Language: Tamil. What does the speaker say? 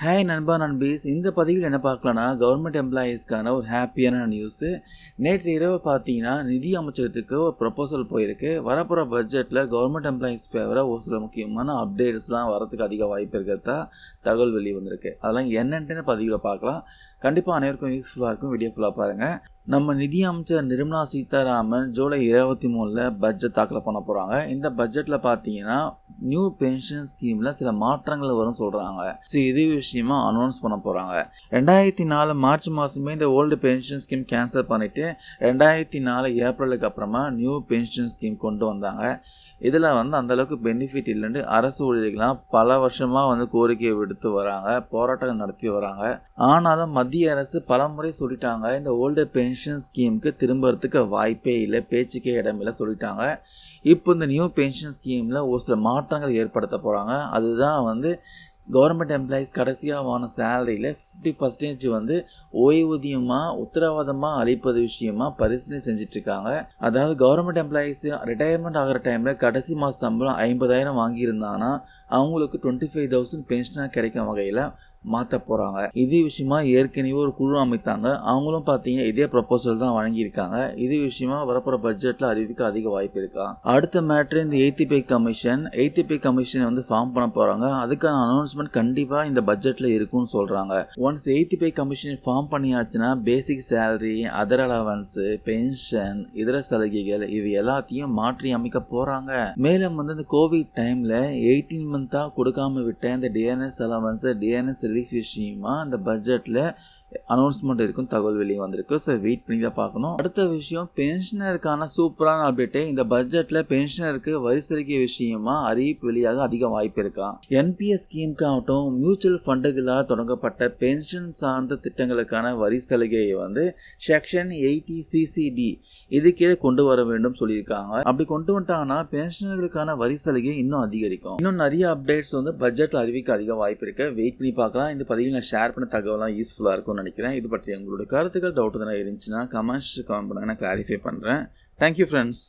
ஹாய் நண்பா நண்பீஸ். இந்த பதிவில் என்ன பார்க்கலான்னா கவர்மெண்ட் எம்ப்ளாயீஸ்க்கான ஒரு ஹாப்பியான நியூஸு நேற்று இரவு பார்த்தீங்கன்னா நிதி அமைச்சகத்துக்கு ஒரு ப்ரப்போசல் போயிருக்கு. வரப்போகிற பட்ஜெட்டில் கவர்மெண்ட் எம்ப்ளாயீஸ் ஃபேவராக ஒரு சில முக்கியமான அப்டேட்ஸ்லாம் வரதுக்கு அதிக வாய்ப்பு இருக்கிறதா தகவல் வெளியே வந்திருக்கு அதெல்லாம் என்னென்னு பதிவில் பார்க்கலாம். கண்டிப்பாக அனைவருக்கும் யூஸ்ஃபுல்லாக இருக்கும் வீடியோ ஃபுல்லாக பாருங்கள் நம்ம நிதி அமைச்சர் நிர்மலா சீதாராமன் ஜூலை இருபத்தி மூணில் பட்ஜெட் தாக்கல் பண்ண போகிறாங்க இந்த பட்ஜெட்டில் பார்த்தீங்கன்னா நியூ பென்ஷன் ஸ்கீமில் சில மாற்றங்கள் வரும் சொல்கிறாங்க ஸோ இது விஷயமா அனௌன்ஸ் பண்ண போகிறாங்க ரெண்டாயிரத்தி நாலு மார்ச் மாதமே இந்த ஓல்டு பென்ஷன் ஸ்கீம் கேன்சல் பண்ணிவிட்டு ரெண்டாயிரத்தி நாலு ஏப்ரலுக்கு அப்புறமா நியூ பென்ஷன் ஸ்கீம் கொண்டு வந்தாங்க. இதில் வந்து அந்தளவுக்கு பெனிஃபிட் இல்லைன்னு அரசு ஊழியர்கள்லாம் பல வருஷமாக வந்து கோரிக்கையை விடுத்து வராங்க போராட்டங்கள் நடத்தி வராங்க. ஆனாலும் மத்திய அரசு பலமுறை சொல்லிட்டாங்க. இந்த ஓல்டு பென்ஷன் ஸ்கீமுக்கு திரும்புறதுக்கு வாய்ப்பே இல்லை. பேச்சுக்கே இடமில்லை சொல்லிட்டாங்க. இப்போ இந்த நியூ பென்ஷன் ஸ்கீமில் ஒரு சில மாற்றங்கள் ஏற்படுத்த போகிறாங்க அதுதான் வந்து கவர்மெண்ட் எம்ப்ளாயீஸ் கடைசியாக வாங்கின சேலரியில் ஃபிஃப்டி பர்சன்டேஜ் வந்து ஓய்வூதியமாக உத்தரவாதமாக அளிப்பது விஷயமா பரிசீலனை செஞ்சிட்ருக்காங்க. அதாவது கவர்மெண்ட் எம்ப்ளாயீஸ் ரிட்டையர்மெண்ட் ஆகிற டைமில் கடைசி மாதம் சம்பளம் ஐம்பதாயிரம் வாங்கியிருந்தாங்கன்னா அவங்களுக்கு டுவெண்ட்டி ஃபைவ் தௌசண்ட் பென்ஷனாக கிடைக்கும் வகையில் மாற்ற போகிறாங்க இது விஷயமா ஏற்கனவே ஒரு குழு அமைத்தாங்க. அவங்களும் பார்த்தீங்கன்னா இதே ப்ரப்போசல் தான் வழங்கியிருக்காங்க. இது விஷயமா வரப்போகிற பட்ஜெட்டில் அறிவிக்க அதிக வாய்ப்பு இருக்கா? அடுத்த மேட்ரு இந்த எய்த்தி பே கமிஷன் எய்த்தி பே கமிஷனை வந்து ஃபார்ம் பண்ண போகிறாங்க அதுக்கான அனௌன்ஸ்மெண்ட் கண்டிப்பாக இந்த பட்ஜெட்டில் இருக்கும்னு சொல்கிறாங்க once eighth pay commission form பண்ணியாச்சுன்னா basic salary other allowance pension இதர சலுகைகள் இது எல்லாத்தையும் மாற்றி அமைக்க போகிறாங்க மேலும் வந்து இந்த கோவிட் டைமில் எயிட்டீன் மந்த்தாக கொடுக்காம விட்ட இந்த டிஎன்எஸ் அலவன்ஸு டிஎன்எஸ் ரிலீஃப் விஷயமா அந்த பட்ஜெட்டில் அனௌன்ஸ்மெண்ட் இருக்கும் தகவல் வெளியே வந்திருக்கு. ஸோ வெயிட் பண்ணி தான் பார்க்கணும். அடுத்த விஷயம் பென்ஷனருக்கான சூப்பரான அப்டேட்டு இந்த பட்ஜெட்டில் பென்ஷனருக்கு வரி சலுகை விஷயமா அறிவிப்பு வெளியாக அதிக வாய்ப்பு இருக்கா? என்பிஎஸ் ஸ்கீமுக்காகட்டும் மியூச்சுவல் ஃபண்டுகளால் தொடங்கப்பட்ட பென்ஷன் சார்ந்த திட்டங்களுக்கான வரி சலுகையை வந்து செக்ஷன் எயிட்டி சிசிடி இதுக்கே கொண்டு வர வேண்டும் சொல்லியிருக்காங்க. அப்படி கொண்டு வந்துட்டாங்கன்னா பென்ஷனர்களுக்கான வரி சலுகை இன்னும் அதிகரிக்கும். இன்னும் நிறைய அப்டேட்ஸ் வந்து பட்ஜெட்டில் அறிவிக்க அதிக வாய்ப்பு இருக்கு. வெயிட் பண்ணி பார்க்கலாம். இந்த பதிவில் நான் ஷேர் பண்ண தகவலாம் யூஸ்ஃபுல்லாக இருக்கும். இருக்கும்னு நினைக்கிறேன். இது பற்றி உங்களுடைய கருத்துக்கள் டவுட் எதனா இருந்துச்சுன்னா கமெண்ட்ஸ் கமெண்ட் பண்ணுங்க. நான் கிளாரிஃபை பண்ணுறேன் தேங்க்யூ ஃப்ரெண்ட்ஸ்